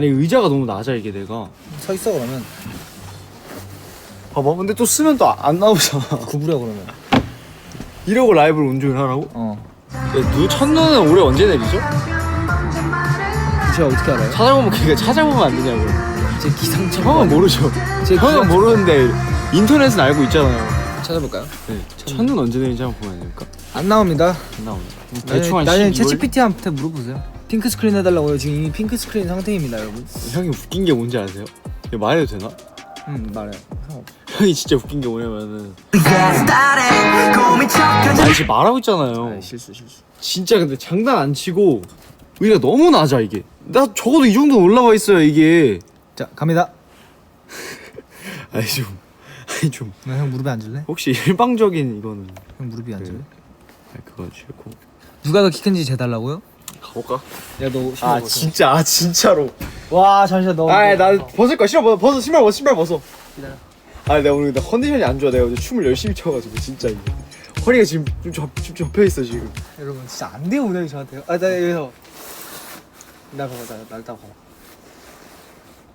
아니 의자가 너무 낮아 이게 내가 서 있어 그러면 봐봐 근데 또 쓰면 또 안 나오잖아 구부려 그러면 이러고 라이브를 온종일 하라고? 어 야, 누 첫눈은 올해 언제 내리죠? 제가 어떻게 알아요? 찾아보면 그니까 찾아보면 안 되냐고 제 기상청 형은 모르죠 제 형은 기상- 모르는데 인터넷은 알고 있잖아요 찾아볼까요? 네. 첫눈 언제 내리는지 한번 보면 안 됩니까? 안 나옵니다 안 나옵니다 나중에, 대충 한 나중에 12월? 챗GPT한테 물어보세요 핑크 스크린 해달라고요 지금 이미 핑크 스크린 상태입니다 여러분 형이 웃긴 게 뭔지 아세요? 이거 말해도 되나? 응 말해요 상관없어. 형이 진짜 웃긴 게 뭐냐면은 아니 지금 말하고 있잖아요 아, 실수 실수 진짜 근데 장난 안 치고 우리가 너무 낮아 이게 나 적어도 이 정도 올라와 있어야 이게 자 갑니다 아니 좀 아니 좀너형 무릎에 앉을래? 혹시 일방적인 이거는 형 무릎에 앉을래? 아니, 그건 싫고 누가 더 키 큰지 재달라고요? 가볼까? 야너 아 진짜 아 진짜로 와 잠시만 너 아나 벗을 거야 신발 벗어 벗어 신발 벗어 신발 벗어 기다려. 아 내가 오늘 근데 컨디션이 안 좋아 내가 어제 춤을 열심히 춰가지고 진짜 이게 허리가 지금 좀, 접, 좀 접혀 있어 지금 여러분 진짜 안 돼요 오늘 저한테요 아나 여기서 나 봐봐 나날 따라 봐봐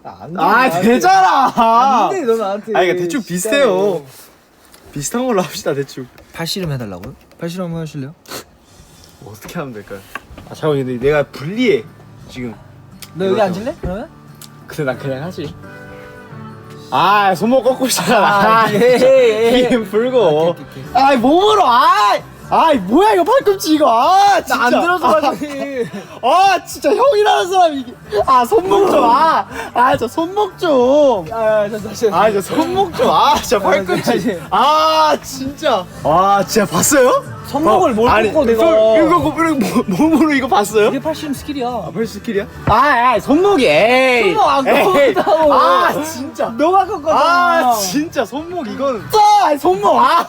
나안 돼. 아 나한테. 되잖아 안 돼 너 나한테 아 이거 대충 비슷해요 비슷한 걸로 합시다 대충 팔씨름 해달라고요? 팔씨름 한번 하실래요? 뭐 어떻게 하면 될까요? 아 잠깐 근데 내가 불리해 지금 너 여기. 앉을래? 그러면? 근데 난 그냥 하지 아 손목 꺾고 있잖아 아, 예, 예, 예. 힘 풀고 아, 오케이, 오케이, 오케이. 아이 몸으로 아이 아이 뭐야 이거 팔꿈치 이거 아 진짜 나안 들어서 아, 가지 아 진짜 형이라는 사람이 이게 아 손목 좀아아저 손목 좀 아저 아저 다시 손목 좀 아 진짜 팔꿈치. 아 진짜 아 진짜 봤어요? 손목을 뭘 아니, 꺾어, 내가. 이거 이거 이거 뭐- 몸으로 이거 봤어요? 이게 팔씨름 스킬이야 아 벌써 스킬이야? 아, 아 손목이 에이 손목 안 에이. 꺾었다고. 아 진짜 너가 꺾었잖아 아 진짜 손목 이거는 아 손목 아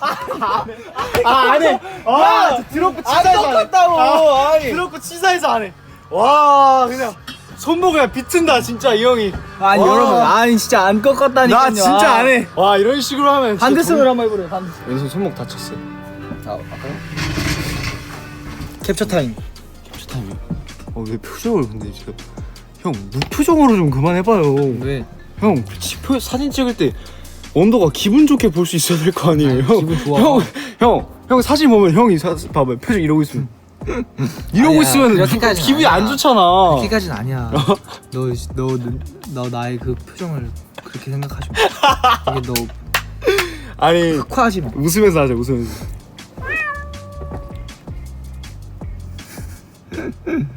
아 안해 아 드롭고 치사해서 안 해. 꺾었다고. 아, 아니. 드롭고 치사해서 안 해 와 그냥 손목 그냥 비튼다 진짜 이 형이 아니 와. 여러분 아니 진짜 안 꺾었다니까요 나 진짜 안 해 와 이런 식으로 하면 진짜 반대손으로 한번 해보래 반대손 정- 왼손 손목 다쳤어 요 아 아까요? 캡처 타임. 캡처 타임이요 어왜 표정을 근데 지금 형 무표정으로 좀 그만해봐요. 왜? 형 표, 사진 찍을 때 온도가 기분 좋게 볼 수 있어야 될 거 아니에요? 아니, 형, 기분 좋아. 형, 형, 형 사진 보면 형이 사, 봐봐 표정 이러고 있으면. 이러고 아니야, 있으면 그렇게까지는 기분이 아니야. 안 좋잖아. 그렇게까지는 아니야. 너, 너, 너 나의 그 표정을 그렇게 생각하지 마. 이게 너 아니 흑화하지 마. 웃으면서 하자 웃으면서 うん。